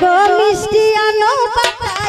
গো মিষ্টি আনো পাতা।